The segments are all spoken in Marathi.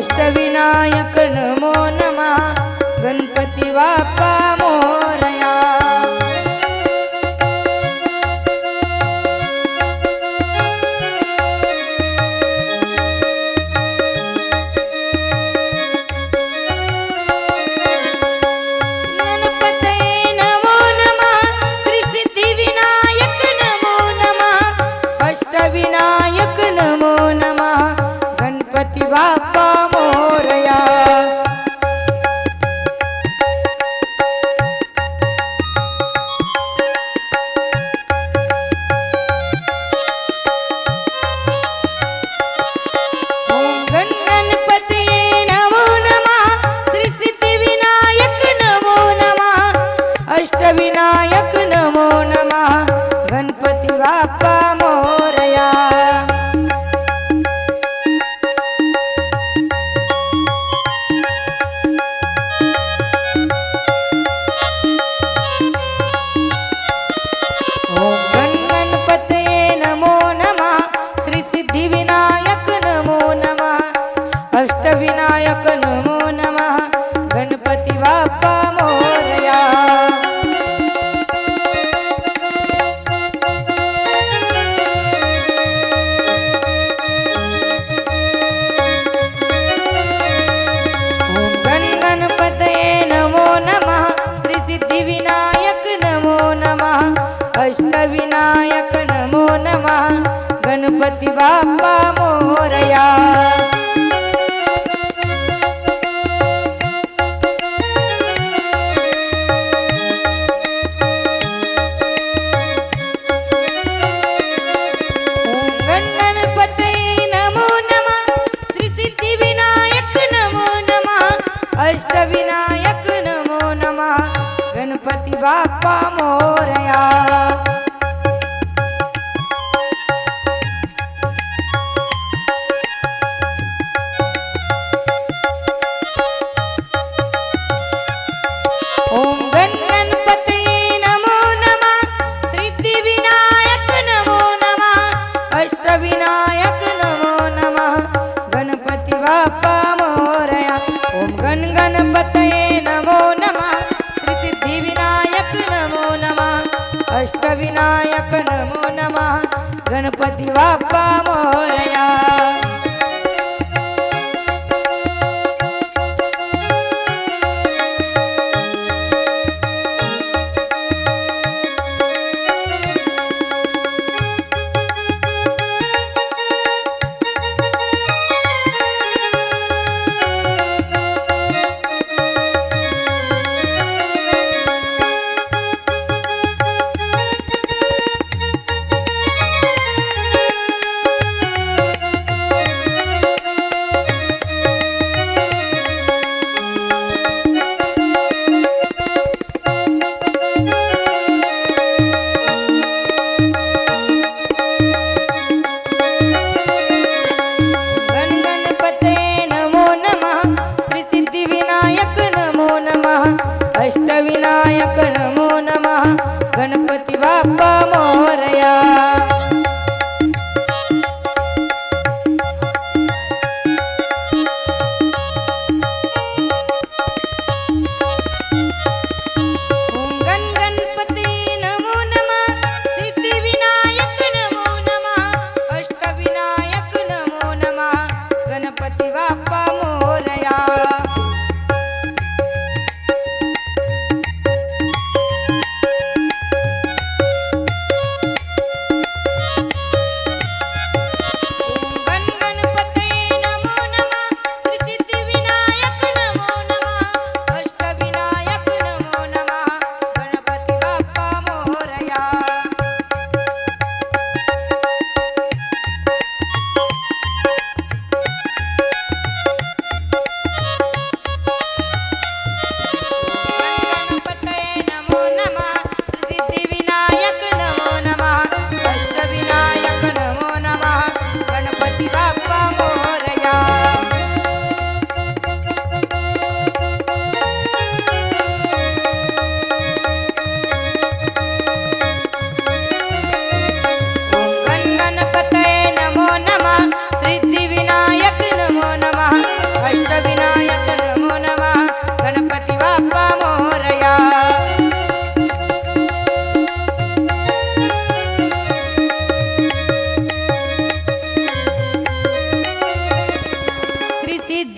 अष्टविनायक नमो नमः. गणपती बाप्पा गणपतये नमो नमः। श्रीसिद्धिविनायक नमो नमः। अष्टविनायक नमो नमः। गणपती बाबा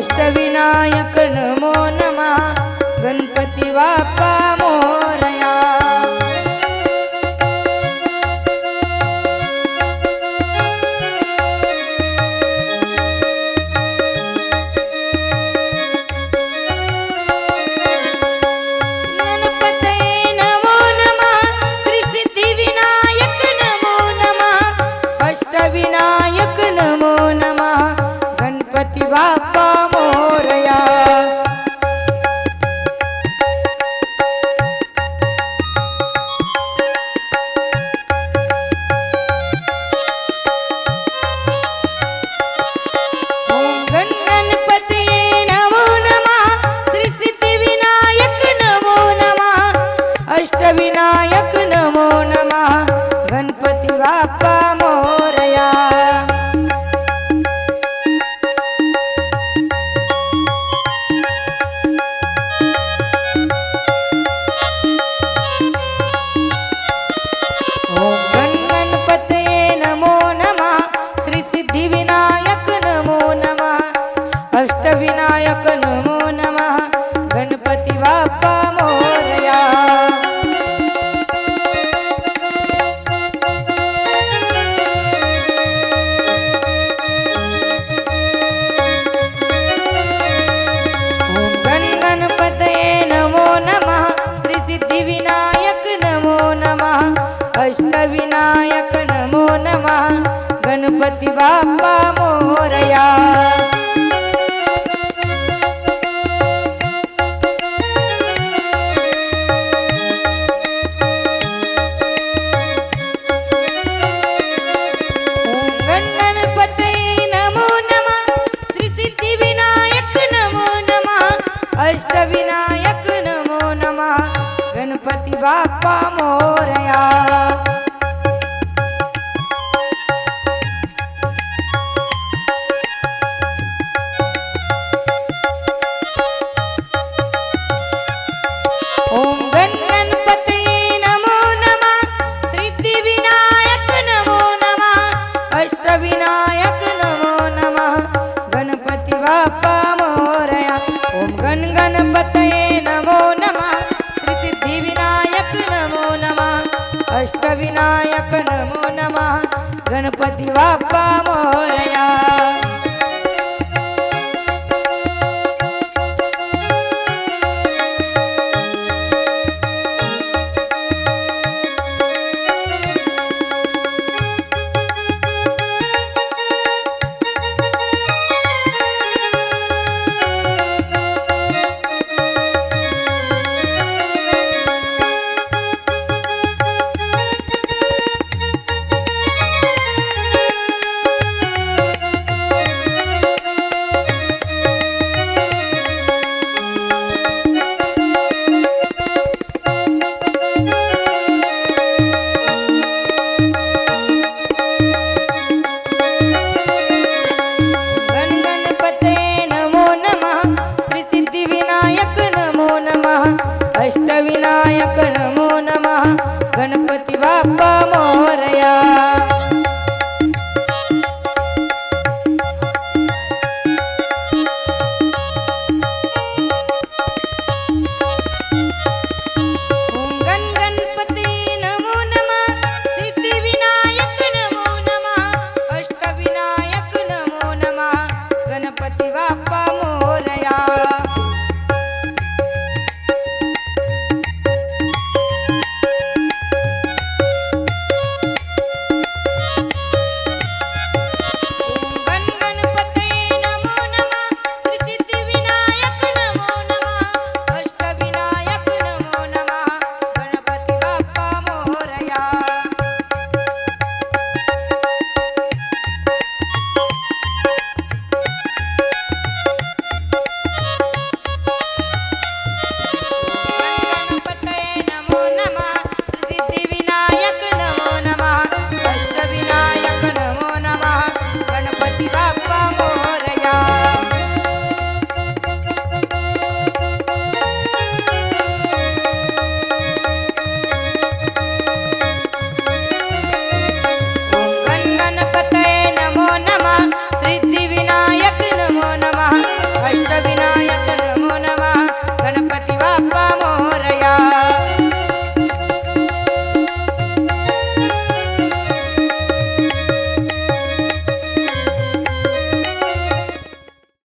अष्टविनायक